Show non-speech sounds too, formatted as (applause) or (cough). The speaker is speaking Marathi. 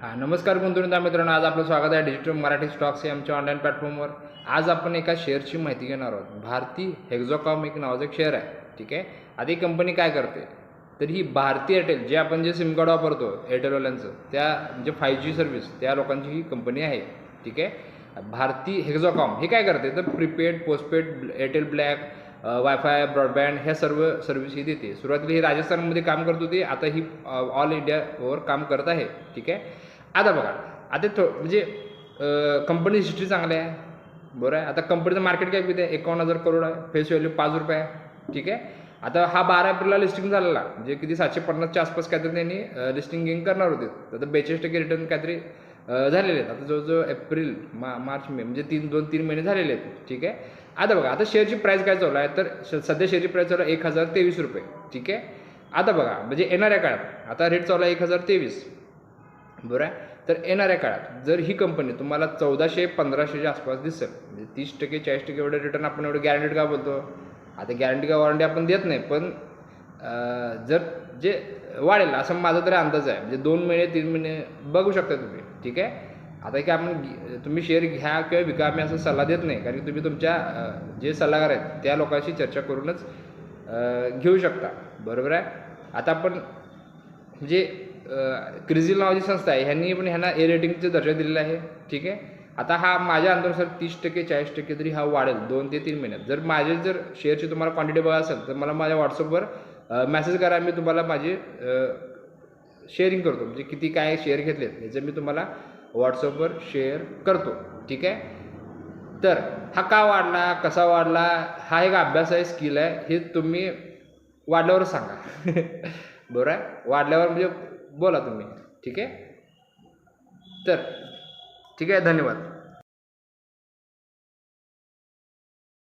हां नमस्कार गुंतवणूकदार मित्रांनो आज आपलं स्वागत आहे डिजिटल मराठी स्टॉक्स या आमच्या ऑनलाईन प्लॅटफॉर्मवर आज आपण एका शेअरची माहिती घेणार आहोत. भारती हेक्झॉकॉम एक नावाचं एक शेअर आहे ठीक आहे? आता ही कंपनी काय करते? तर ही भारती एअरटेल जे आपण जे सिम कार्ड वापरतो एअरटेलवाल्यांचं त्या म्हणजे फाय जी सर्व्हिस त्या लोकांची ही कंपनी आहे ठीक आहे? भारती हेक्झॉकॉम हे काय करते? तर prepaid postpaid Airtel black wifi broadband ह्या सर्व सर्व्हिस ही देते. सुरुवातीला ही राजस्थानमध्ये काम करत होती आता ही ऑल इंडियावर काम करत आहे ठीक आहे? आता बघा आता थो म्हणजे कंपनी हिस्ट्री चांगली आहे. बरं आहे. आता कंपनीचं मार्केट कॅप किती आहे? एकावन्न हजार करोड आहे. फेस व्हॅल्यू पाच रुपये आहे. ठीक आहे? आता हा बारा एप्रिलला लिस्टिंग झालेला. म्हणजे किती सातशे पन्नासच्या आसपास काहीतरी त्यांनी लिस्टिंग गेन करणार होते. आता बेचाळीस टक्के रिटर्न काहीतरी झालेले आहेत. आता जवळजवळ एप्रिल मा मार्च मे म्हणजे तीन दोन तीन महिने झालेले आहेत. ठीक आहे? आता बघा आता शेअरची प्राईस काय चालू आहे? तर श- सध्या शेअरची प्राईस चालू आहे एक हजार तेवीस रुपये. ठीक आहे? आता बघा म्हणजे येणाऱ्या काळात. आता रेट चालू आहे एक हजार तेवीस. बरं आहे? तर येणाऱ्या काळात जर ही कंपनी तुम्हाला चौदाशे पंधराशेच्या आसपास दिसेल म्हणजे तीस टक्के चाळीस टक्के एवढं रिटर्न आपण एवढं गॅरंटीड का बोलतो? आता गॅरंटी का वॉरंटी आपण देत नाही पण जर जे वाढेल असं माझा तरी अंदाज आहे. म्हणजे दोन महिने तीन महिने बघू शकता तुम्ही ठीक आहे? आता की आपण तुम्ही शेअर घ्या किंवा विका आम्ही असं सल्ला देत नाही कारण की तुम्ही तुमच्या जे सल्लागार आहेत त्या लोकांशी चर्चा करूनच घेऊ शकता बरोबर आहे? आता आपण जे क्रिझिल नावाची संस्था आहे ह्यांनी पण ह्यांना ए रेटिंगचं दर्जा दिलेला आहे ठीक आहे? आता हा माझ्या अंदानुसार तीस टक्के चाळीस टक्के तरी हा वाढेल दोन ते तीन महिन्यात. जर माझे जर शेअरची तुम्हाला क्वांटिटी बघा असेल तर मला माझ्या व्हॉट्सअपवर मेसेज करा मी तुम्हाला माझे शेअरिंग करतो. म्हणजे किती काय शेअर घेतलेत याचं मी तुम्हाला व्हॉट्सअपवर शेअर करतो ठीक आहे? तर हा का वाढला कसा वाढला हा एक अभ्यास आहे स्किल आहे हे तुम्ही वाढल्यावर सांगा. (laughs) बरोबर आहे? वाढल्यावर म्हणजे बोला तुम्ही. ठीक आहे? तर ठीक आहे धन्यवाद.